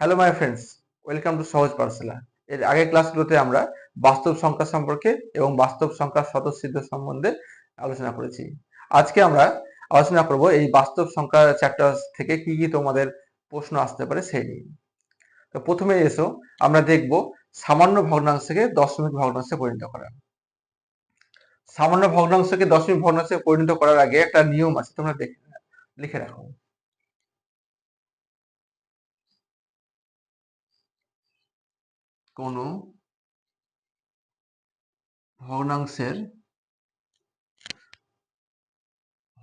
Hello my friends welcome to Sahaj পার্সেলা এর আগের ক্লাসগুলোতে আমরা বাস্তব সংখ্যা সম্পর্কে এবং বাস্তব সংখ্যার স্বতঃসিদ্ধ সম্বন্ধে আলোচনা করেছি। আজকে আমরা আলোচনা করব এই বাস্তব সংখ্যা চ্যাপ্টার থেকে কি কি তোমাদের প্রশ্ন আসতে পারে সেই নিয়ে। তো প্রথমে এসো, আমরা দেখব সামান্য ভগ্নাংশকে দশমিক ভগ্নাংশে পরিণত করা। সামান্য ভগ্নাংশকে দশমিক ভগ্নাংশে পরিণত করার আগে একটা নিয়ম আছে, তোমরা দেখে লিখে রাখো। কোনো ভগ্নাংশের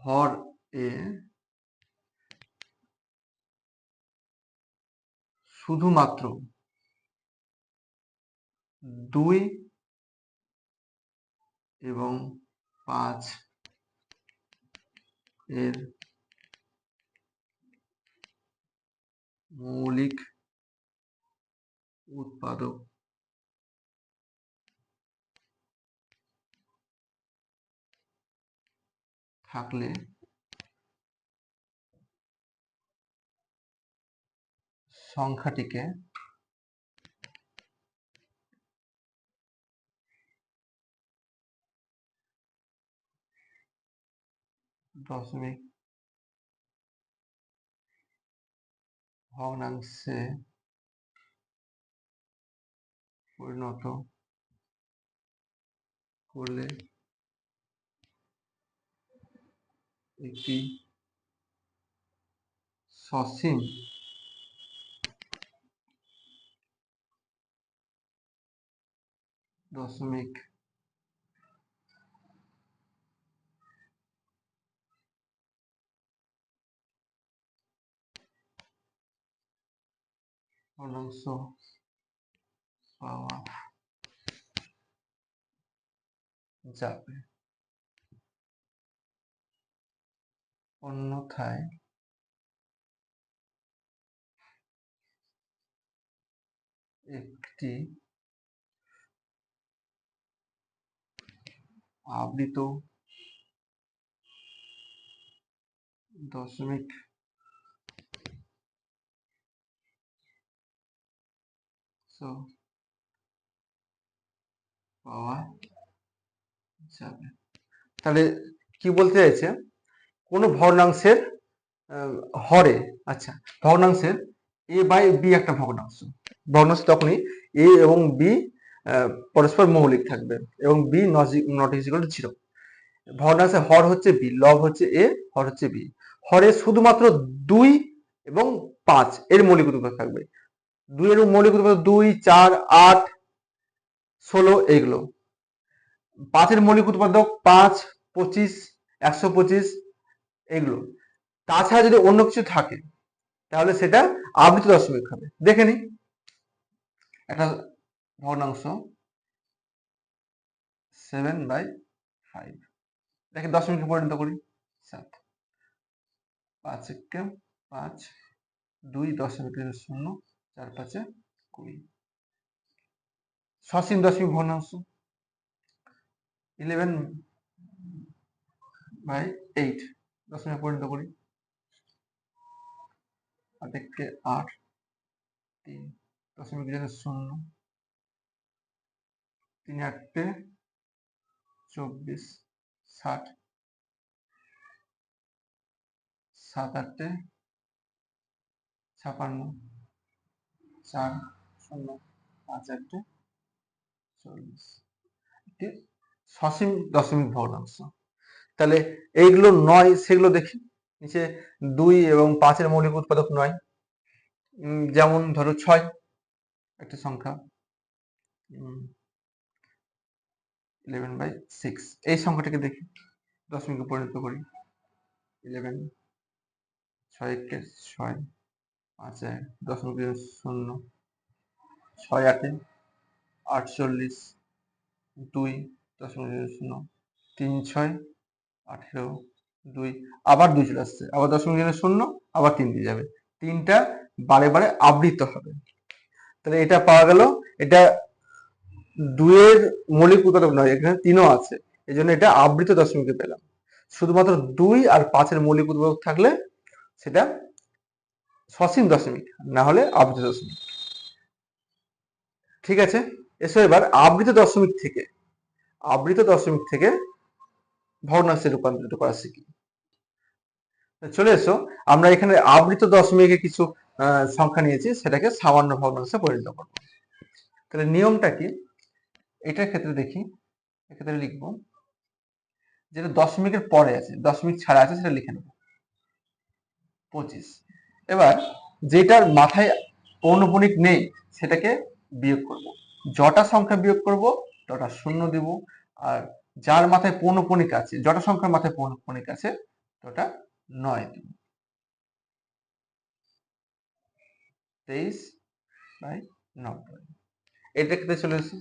হর এ শুধুমাত্র দুই এবং পাঁচ এর মৌলিক উৎপাদক। থাকলে সংখ্যাটিকে দশমিক ভগ্নাংশে পরিণত করলে একটি সসীম দশমিক ভগ্নাংশ পাওয়া যাবে। অন্যথায় একটি আবৃত দশমিক সো পাওয়া যাবে তাহলে কি বলতে চাইছে? কোনো ভগ্নাংশের হরে আচ্ছা ভগ্নাংশের এ বাই বি একটা ভগ্নাংশ। ভগ্নাংশ তখনই এ এবং বি পরস্পর মৌলিক থাকবে এবং B not equal to zero ভগ্নাংশের হর হচ্ছে বি লব হচ্ছে এ হর হচ্ছে বি হরে শুধুমাত্র দুই এবং পাঁচ, এর মৌলিক উৎপাদক থাকবে। দুই এর মৌলিক উৎপাদক দুই, চার, আট ষোলো এইগুলো। পাঁচের মৌলিক উৎপাদক পাঁচ, পঁচিশ, একশো পঁচিশ এগুলো তাছাড়া যদি অন্য কিছু থাকে, তাহলে সেটা আবৃত দশমিক হবে। দেখে নি একটা ভগ্নাংশ। Seven by five. দেখে দশমিকে পরিণত করি। সাত। পাঁচ একে পাঁচ, দুই দশমিক শূন্য, চার পাঁচে কুড়ি। সসীম দশমিক ভগ্নাংশ ইলেভেন বাই এইট দশমিক পরিণত করি। আট একে আট, তিন দশমিক জন্য শূন্য, তিন আটটে চব্বিশ, ষাট, সাত আটটে ছাপান্ন, চার শূন্য, পাঁচ আটটে সসীম দশমিক ভগ্নাংশ তাহলে এইগুলো নয়, সেগুলো দেখি। নিচে দুই এবং পাঁচের মৌলিক উৎপাদক নয়। যেমন ধরো ছয়, একটা সংখ্যা। ইলেভেন বাই সিক্স এই সংখ্যাটাকে দেখি। দশমিকে পরিণত করি। ইলেভেন ছয় একে ছয়, পাঁচ এক, দশমিক শূন্য, ছয় আটে আটচল্লিশ দুই দশমিক শূন্য, তিন ছয় আঠেরো দুই, আবার দুই চলে আসছে, আবার দশমিক জন্য শূন্য, আবার তিন দিয়ে যাবে। তিনটা বারে বারে আবৃত হবে। তাহলে এটা পাওয়া গেল, এটা দুয়ের মৌলিক উৎপাদক নয়, এখানে তিনও আছে এই জন্য এটা আবৃত দশমিকে পেলাম। শুধুমাত্র দুই আর পাঁচের মৌলিক উৎপাদক থাকলে সেটা সসীম দশমিক, না হলে আবৃত দশমিক। ঠিক আছে? এসো এবার আবৃত দশমিক থেকে, আবৃত দশমিক থেকে ভগ্নাংশে রূপান্তরিত করা শিখি। চলে এসো, আমরা এখানে আবৃত দশমিকে কিছু সংখ্যা নিয়েছি, সেটাকে সামান্য ভগ্নাংশে পরিণত করব। তাহলে নিয়মটা কি? এটার ক্ষেত্রে দেখি, এক্ষেত্রে লিখব, যেটা দশমিকের পরে আছে, দশমিক ছাড়া আছে, সেটা লিখে নেব। পঁচিশ। এবার যেটার মাথায় পৌনপুনিক নেই, সেটাকে বিয়োগ করব। জটা সংখ্যা বিয়োগ করব তটা শূন্য দিব, আর যার মাথায় পৌনপুনিক আছে, জটা সংখ্যার মাথায় পৌনপুনিক আছে তটা নয় দিব। তেইশ বাই নব্বই এটা ক্ষেত্রে চলে এসে।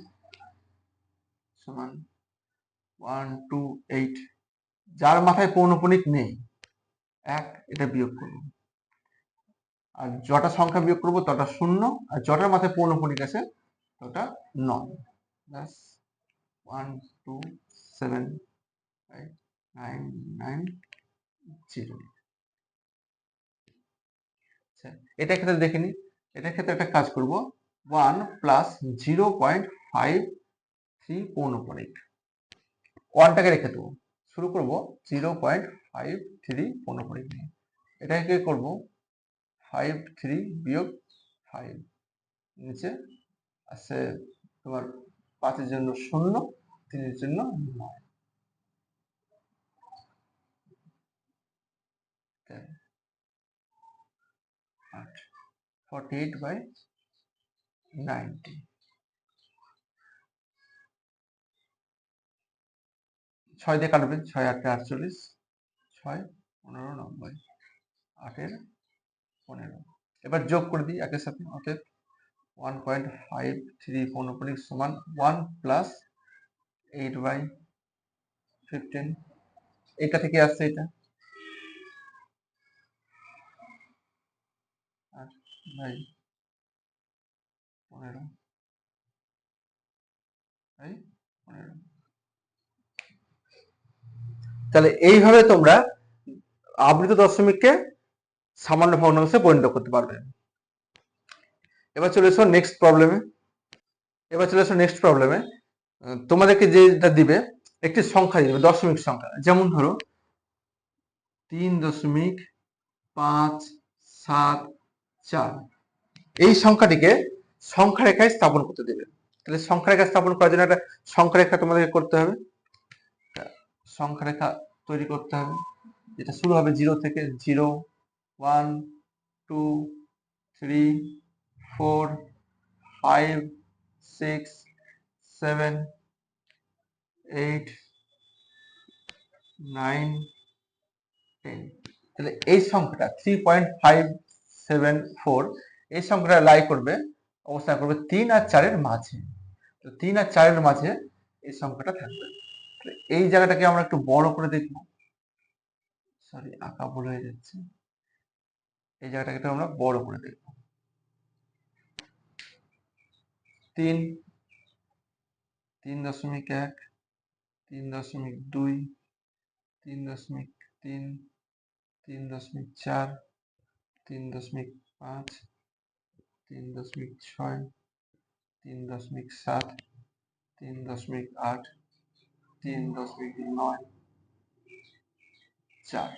সমান ওয়ান টু এইট যার মাথায় পৌনপুনিক নেই, এক, এটা বিয়োগ করব। আর যটা সংখ্যা বিয়োগ করব তটা শূন্য, আর যটার মাথায় পৌনপুনিক আছে তটা নয় plus one two seven five nine nine zero আচ্ছা এটা ক্ষেত্রে দেখে নি। এটা ক্ষেত্রে একটা কাজ করব। One plus zero point five three পৌনপুনিক ওয়ানটাকে রেখে দেবো। শুরু করব জিরো পয়েন্ট ফাইভ থ্রি পৌনপুনিক নিয়ে। এটাকে করব ফাইভ থ্রি বিয়োগ ফাইভ নিচে আছে তোমার পাঁচের জন্য শূন্য, তিনের জন্য নয়। আট। ফর্টি এইট বাই নাইনটি ছয় দিয়ে কাটবে, ছয় আটটা আটচল্লিশ, ছয় পনেরো, নব্বই, আটের পনেরো। এবার যোগ করে দিই একের সাথে অতএব ওয়ান পয়েন্ট ফাইভ থ্রি পৌনপুনিক সমান one plus eight by fifteen এটা থেকে আসছে এটা। বাই পনেরো। বাই পনেরো। তাহলে এইভাবে তোমরা আবৃত দশমিককে সামান্য ভগ্নাংশে পরিণত করতে পারবে। এবার চলে এসো নেক্সট প্রবলেমে এবার চলে এসো নেক্সট প্রবলেমে তোমাদেরকে যেটা দিবে, একটি সংখ্যা দিবে, দশমিক সংখ্যা। যেমন ধরো, তিন দশমিক পাঁচ সাত চার। এই সংখ্যাটিকে সংখ্যা রেখায় স্থাপন করতে দেবে। তাহলে সংখ্যা রেখা স্থাপন করার জন্য একটা সংখ্যা রেখা তোমাদেরকে করতে হবে। সংখ্যা রেখা তৈরি করতে হবে, যেটা শুরু হবে জিরো থেকে zero one two three four five six seven eight nine ten তাহলে এই সংখ্যাটা three point five seven four এই সংখ্যাটা লাই করবে, অবস্থান করবে তিন আর চারের মাঝে। তো তিন আর চারের মাঝে এই সংখ্যাটা থাকবে। এই জায়গাটাকে আমরা একটু বড় করে দেখব। সরি আঁকা ভুল হয়ে যাচ্ছে। এই জায়গাটাকে আমরা বড় করে দেখব। তিন তিন দশমিক এক, তিন দশমিক দুই, তিন দশমিক তিন তিন দশমিক চার, তিন দশমিক পাঁচ, তিন দশমিক ছয়, তিন দশমিক সাত, তিন দশমিক আট, তিন দশমিক নয়, চার।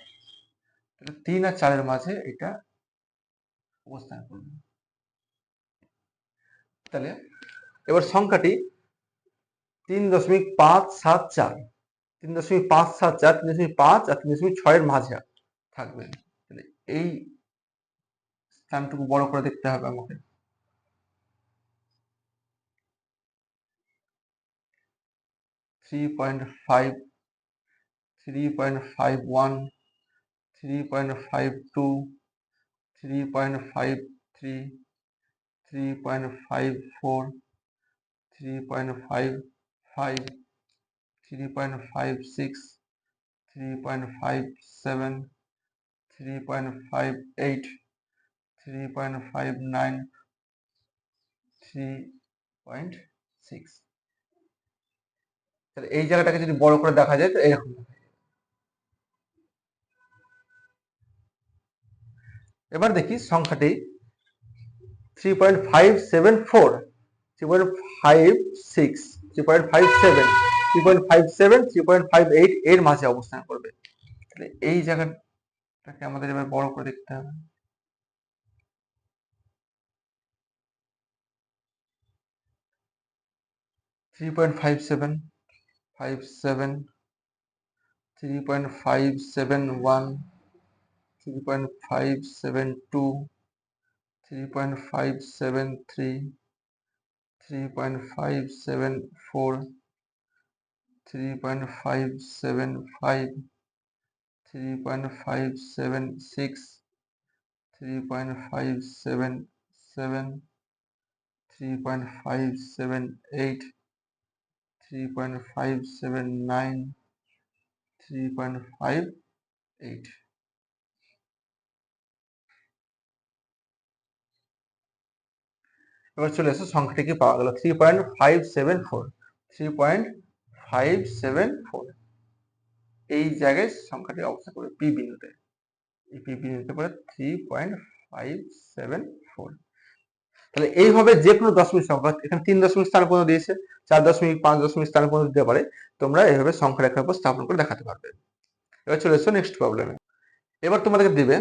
তাহলে তিন আর চারের মাঝে এটা অবস্থান করবে। তাহলে এবার সংখ্যাটি তিন দশমিক পাঁচ সাত চার, তিন দশমিক পাঁচ সাত চার, তিন দশমিক পাঁচ আর তিন দশমিক ছয়ের মাঝে থাকবে। এই স্থানটুকু বড় করে দেখতে হবে আমাকে। Three point five three point five one three point five two three point five three three point five four three point five five three point five six three point five seven three point five eight three point five nine three point six তাহলে এই জায়গাটাকে যদি বড় করে দেখা যায়, তো এরকম এবার দেখি সংখ্যাটি three point five seven four three point five six three point five seven three point five seven three point five eight এর মাঝে অবস্থান করবে। তাহলে এই জায়গাটাকে আমাদের এবার বড় করে দেখতে হবে। Three point five seven five seven three point five seven one three point five seven two three point five seven three 3.574 3.575 3.576 3.577 3.578 3.579 3.58 এবার চলে এসে, সংখ্যাটি কি পাওয়া গেল? Three point five seven four three point five seven four এই জায়গায় সংখ্যাটি অবস্থা করে পি বিন্দুতে। এই পি বিন্দুতে করে three point five seven four তাহলে এইভাবে যে কোনো দশমিক সংখ্যা এখানে তিন দশমিক স্থান পর্যন্ত দিয়েছে, চার দশমিক, পাঁচ দশমিক স্থান পর্যন্ত দিতে পারে, তোমরা এইভাবে সংখ্যা রেখার উপর স্থাপন করে দেখাতে পারবে। এবার চলে এসো নেক্সট প্রবলেমে এবার তোমাদেরকে দিবে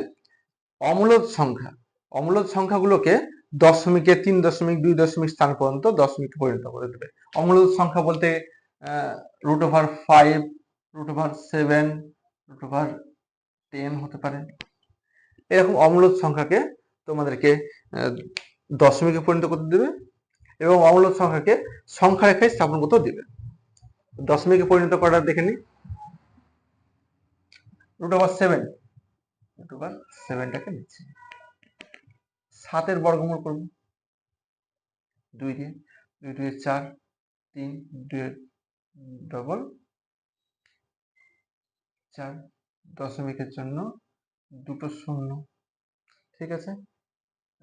অমূলদ সংখ্যা। অমূলদ সংখ্যাগুলোকে দশমিকে তিন দশমিক দুই দশমিক স্থান পর্যন্ত দশমিক পরিণত করে দেবে। অমূলদ সংখ্যা বলতে root over five root over seven root over ten হতে পারে। এরকম অমূলদ সংখ্যাকে তোমাদেরকে দশমিকে পরিণত করতে দেবে এবং অমূলদ সংখ্যাকে সংখ্যা রেখায় স্থাপন করতেও দেবে। দশমিকে পরিণত করার দেখে নি root over seven root over সেভেনটাকে নিচ্ছি। সাতের বর্গমূল করব দুই দিয়ে, দুই দুই চার, তিন দুই ডবল চার দশমিকের জন্য দুটো শূন্য। ঠিক আছে?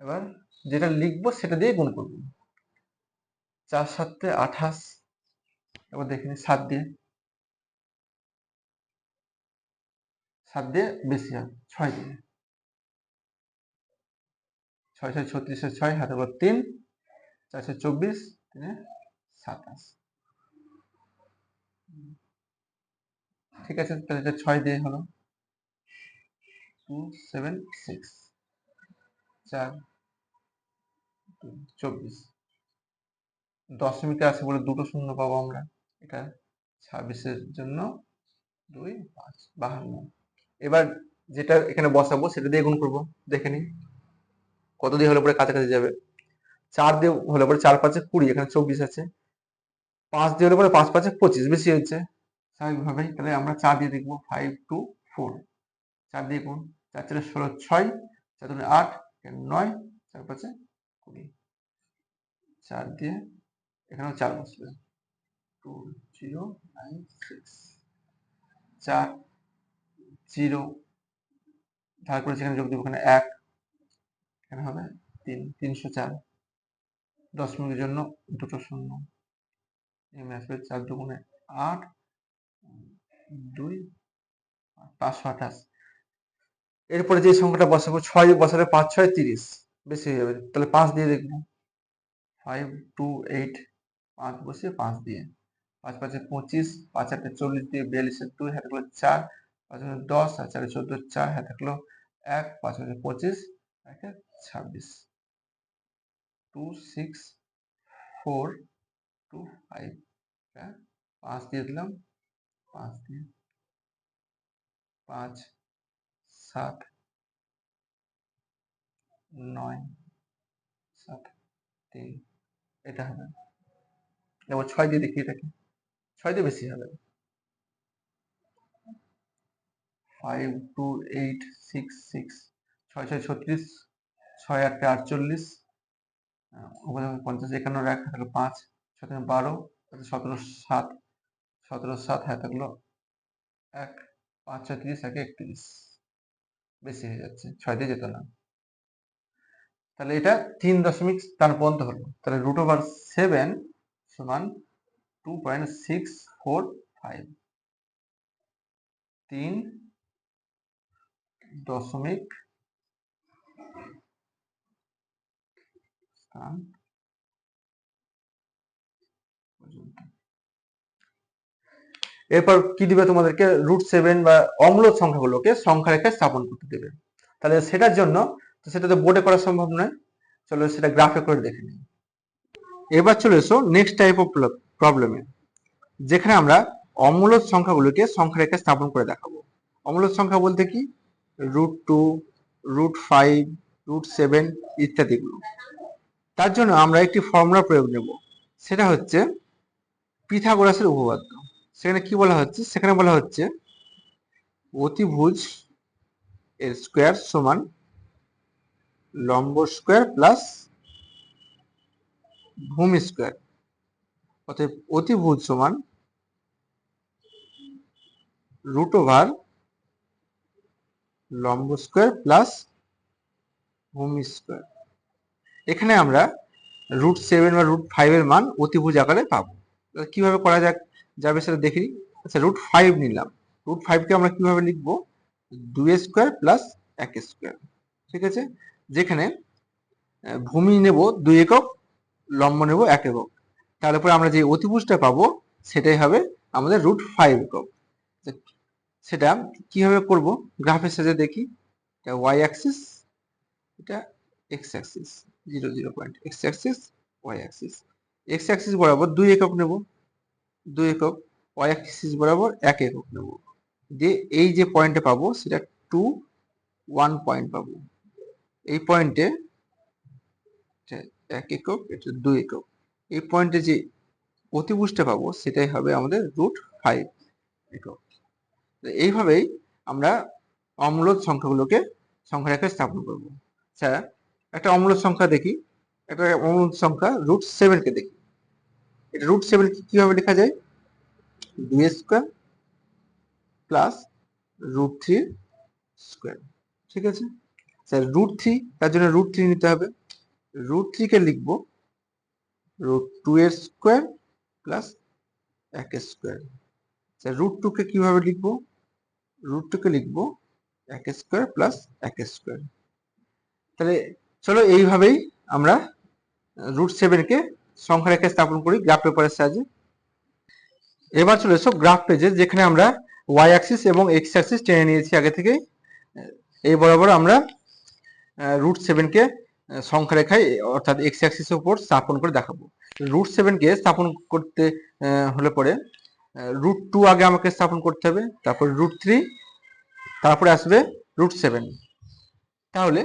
এবার যেটা লিখব সেটা দিয়ে গুণ করব। চার সাতে আঠাশ, এবার দেখে সাত দিয়ে। সাত দিয়ে বেশি হয় ছয় দিয়ে। ছয় ছয় ছত্রিশে ছয়, হাতে তিন, চারশো চব্বিশ, তিনে সাতাশ। ঠিক আছে, তাহলে এটা ছয় দিয়ে হলো। Two, seven, six. চার চব্বিশ। দশমিকে আছে বলে দুটো শূন্য পাবো আমরা। এটা ছাব্বিশের জন্য দুই, পাঁচ, বাহান্ন। এবার যেটা এখানে বসাবো, সেটা দিয়ে গুণ করব। দেখে নিই। কত দিয়ে হলে পরে কাছাকাছি যাবে? চার দিয়ে হলে পরে চার পাঁচে কুড়ি, এখানে চব্বিশ আছে। পাঁচ দিয়ে হলে পরে পাঁচ পাঁচে পঁচিশ, বেশি হচ্ছে স্বাভাবিকভাবেই তাহলে আমরা চার দিয়ে দেখব ফাইভ টু ফোর চার দিয়ে গুণ, চার চারে ষোলো, ছয়। চার দুনে আট নয়, চার পাঁচে কুড়ি। চার দিয়ে এখানেও চার বসবে। টু জিরো নাইন সিক্স চার জিরো ধার করেছি এখানে যোগ দেবো এখানে এক। এখানে হবে তিন, তিনশো চার। দশ মিনিটের জন্য দুটো শূন্য। এমনি আসবে চার দুগুণে আট, দুই পাঁচশো আঠাশ। এরপরে যে সংখ্যাটা বসাবো, ছয় বসালে পাঁচ, ছয়, তিরিশ। বেশি হয়ে যাবে। তাহলে পাঁচ দিয়ে দেখব। ফাইভ টু, এইট, পাঁচ বসে পাঁচ দিয়ে। পাঁচ, পাঁচে পঁচিশ, পাঁচ, আটে চল্লিশ দিয়ে বিয়াল্লিশের দুই, হাতে থাকল চার। পাঁচ দশ, আর চারে চোদ্দ, চার, হাতে থাকল এক। পাঁচ পাঁচে পঁচিশ, একে ছাব্বিশ। Two six four two five পাঁচ দিয়ে দিলাম। পাঁচ দিয়ে পাঁচ, সাত, নয়, সাত, তিন, এটা হবে। এবার ছয় দিয়ে দেখি এটাকে ছয় দিয়ে বেশি হবে। Five two eight six six ছয় ছয়, ছত্রিশ ছয় আটটা আটচল্লিশ পঞ্চাশ, একান্ন এক থাকল পাঁচ, ছয় বারো সতেরো সাত সতেরো সাত হ্যাঁ থাকল এক, পাঁচ, ছয়, তিরিশ, একে একত্রিশ। বেশি হয়ে যাচ্ছে, ছয় দিয়ে যেত না। তাহলে এটা তিন দশমিক স্থান পর্যন্ত হলো। তাহলে রুট ওভার সেভেন সমান two point six four five তিন দশমিক এরপর কি দিবে তোমাদেরকে? রুট সেভেন বা অম্লজ সংখ্যাগুলোকে সংখ্যা রেখায় স্থাপন করতে দেবে। তাহলে সেটার জন্য সেটা তো বোর্ডে করা সম্ভব নয়। চলো সেটা গ্রাফে করে দেখে নিই। এবার চলে এসো নেক্সট টাইপ অফ প্রবলেমে যেখানে আমরা অমূলজ সংখ্যাগুলোকে সংখ্যা রেখায় স্থাপন করে দেখাবো। অমূলজ সংখ্যা বলতে কি? Root two root five root seven ইত্যাদিগুলো। তার জন্য আমরা একটি ফর্মুলা প্রয়োগ নেব। সেটা হচ্ছে পিথাগোরাসের উপপাদ্য। সেখানে কি বলা হচ্ছে? সেখানে বলা হচ্ছে অতিভুজ এর স্কোয়ার সমান লম্ব স্কোয়ার প্লাস ভূমি স্কোয়ার অতএব অতিভুজ সমান রুট ওভার লম্ব স্কোয়ার প্লাস ভূমি স্কোয়ার এখানে আমরা রুট সেভেন বা রুট ফাইভের মান অতিভুজ আকারে পাবো। কীভাবে করা যাক? যাবে সেটা দেখি আচ্ছা রুট ফাইভ নিলাম। রুট ফাইভকে আমরা কীভাবে লিখব? দুই স্কোয়ার প্লাস এক স্কোয়ার ঠিক আছে? যেখানে ভূমি নেব দুই একক, লম্ব নেব এক একক। তাহলে পরে আমরা যে অতিভুজটা পাবো, সেটাই হবে আমাদের রুট ফাইভ একক। সেটা কীভাবে করব? গ্রাফের সাথে দেখি। এটা ওয়াই অ্যাক্সিস এটা X axis zero zero point X axis Y axis X axis বরাবর দুই একক নেব, দুই একক ওয়াই অ্যাক্সিস বরাবর এক একক নেব। দিয়ে এই যে পয়েন্টে পাবো, সেটা টু ওয়ান পয়েন্ট পাবো। এই পয়েন্টে এক একক, এটা দুই একক। এই পয়েন্টে যে অতিভুজটা পাবো, সেটাই হবে আমাদের রুট ফাইভ একক। এইভাবেই আমরা অম্লজ সংখ্যাগুলোকে সংখ্যা রেখায় স্থাপন করব। আচ্ছা একটা অম্লজ সংখ্যা দেখি, একটা অম্লজ সংখ্যা রুট সেভেনকে দেখি। এটা রুট সেভেন কীভাবে লেখা যায়? দুই square plus root three square ঠিক আছে? স্যার রুট থ্রি তার জন্য রুট থ্রি নিতে হবে। রুট থ্রিকে লিখব রুট টু এর স্কোয়ার প্লাস এক স্কোয়ার স্যার রুট টুকে কীভাবে লিখব? রুট টুকে লিখব, এক স্কোয়ার প্লাস এক স্কোয়ার তাহলে চলো এইভাবেই আমরা রুট সেভেনকে সংখ্যা রেখে স্থাপন করি গ্রাফ পেপারের সাহায্যে। এবার চলে এসো গ্রাফ পেজে যেখানে আমরা ওয়াই অ্যাক্সিস এবং এক্স অ্যাক্সিস টেনে নিয়েছি আগে থেকেই। এই বরাবর আমরা রুট সেভেনকে সংখ্যা রেখায় অর্থাৎ এক্স অ্যাক্সিসের উপর স্থাপন করে দেখাবো। রুট সেভেনকে স্থাপন করতে হলে পরে রুট টু আগে আমাকে স্থাপন করতে হবে, তারপর রুট থ্রি তারপরে আসবে রুট সেভেন তাহলে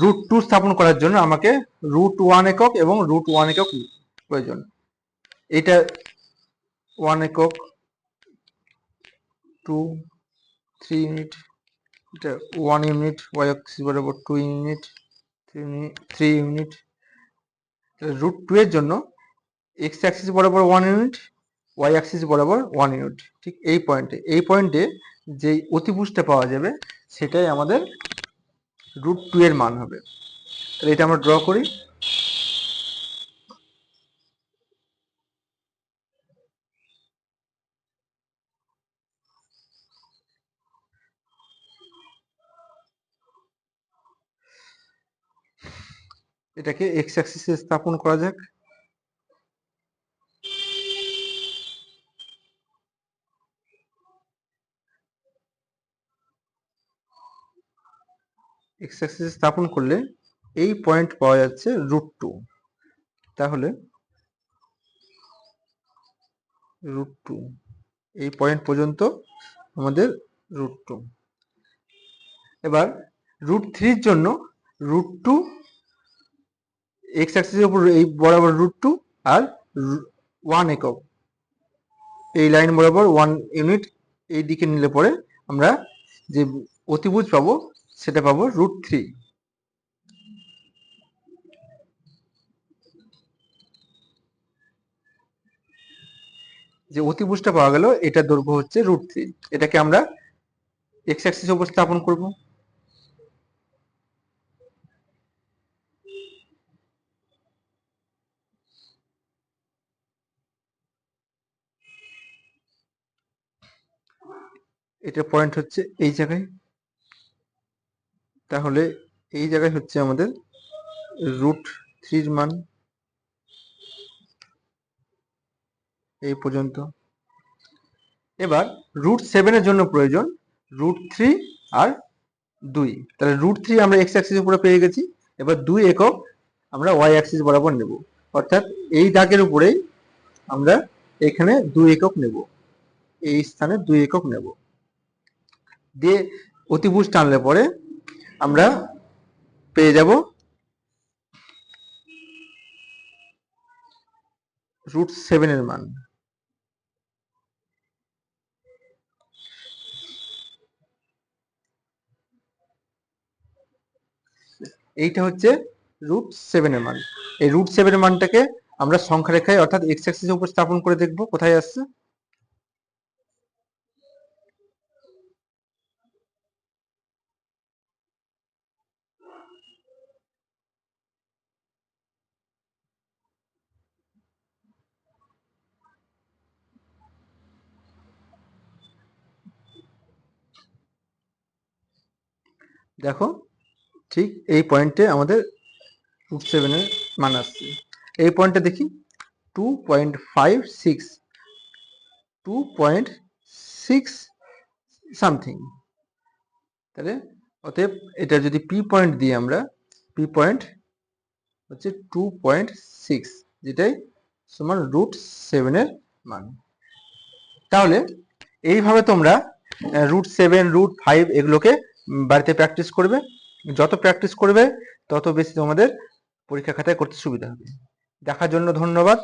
রুট টু স্থাপন করার জন্য আমাকে রুট ওয়ান একক এবং রুট ওয়ান একক প্রয়োজন। এটা ওয়ান একক টু থ্রি ইউনিট এটা ওয়ান ইউনিট ওয়াই অক্সিস বরাবর two unit three unit root two এর জন্য এক্স অ্যাক্সিস বরাবর ওয়ান ইউনিট ওয়াই অ্যাক্সিস বরাবর ওয়ান ইউনিট ঠিক এই পয়েন্টে এই পয়েন্টে যে অতিভুজটা পাওয়া যাবে, সেটাই আমাদের রুট টু এর মান হবে। তাহলে এটা আমরা ড্র করি। এটাকে এক্স অ্যাক্সিসে স্থাপন করা যাক। এক্স অ্যাক্সিসে স্থাপন করলে এই পয়েন্ট পাওয়া যাচ্ছে রুট টু তাহলে রুট টু এই পয়েন্ট পর্যন্ত আমাদের রুট টু এবার রুট থ্রির জন্য রুট টু এক্স অ্যাক্সিসের উপর এই বরাবর রুট টু আর ওয়ান একক। এই লাইন বরাবর ওয়ান ইউনিট এই দিকে নিলে পরে আমরা যে অতিভুজ পাবো সেটা পাবো রুট থ্রি যে অতিভুজটা পাওয়া গেল এটা দৈর্ঘ্য হচ্ছে রুট থ্রি এটাকে আমরা এক্স অ্যাক্সিস উপর স্থাপন করব। এটা পয়েন্ট হচ্ছে এই জায়গায়। তাহলে এই জায়গায় হচ্ছে আমাদের রুট থ্রির মান। এই পর্যন্ত। এবার রুট সেভেনের জন্য প্রয়োজন রুট থ্রি আর দুই। তাহলে রুট থ্রি আমরা এক্স অ্যাক্সিস উপরে পেয়ে গেছি, এবার দুই একক আমরা ওয়াই অ্যাক্সিস বরাবর নেব। অর্থাৎ এই দাগের উপরেই আমরা এখানে দুই একক নেব। এই স্থানে দুই একক নেব। দিয়ে অতিভুজ টানলে পরে আমরা পেয়ে যাব রুট সেভেনের মান। এইটা হচ্ছে রুট সেভেনের মান। এই রুট সেভেনের মানটাকে আমরা সংখ্যা রেখায় অর্থাৎ এক্স অ্যাক্সিসের উপর স্থাপন করে দেখব, কোথায় আসছে? দেখো, ঠিক এই পয়েন্টে আমাদের রুট সেভেনের মান আসছে। এই পয়েন্টে দেখি two point five six two point six something তাহলে অতএব এটা যদি পি পয়েন্ট দিই আমরা পি পয়েন্ট হচ্ছে টু পয়েন্ট সিক্স যেটাই সমান রুট সেভেনের মান। তাহলে এইভাবে তোমরা রুট সেভেন রুট ফাইভ এগুলোকে বাড়িতে প্র্যাকটিস করবে। যত প্র্যাকটিস করবে, তত বেশি তোমাদের পরীক্ষা খাতায় করতে সুবিধা হবে। দেখার জন্য ধন্যবাদ।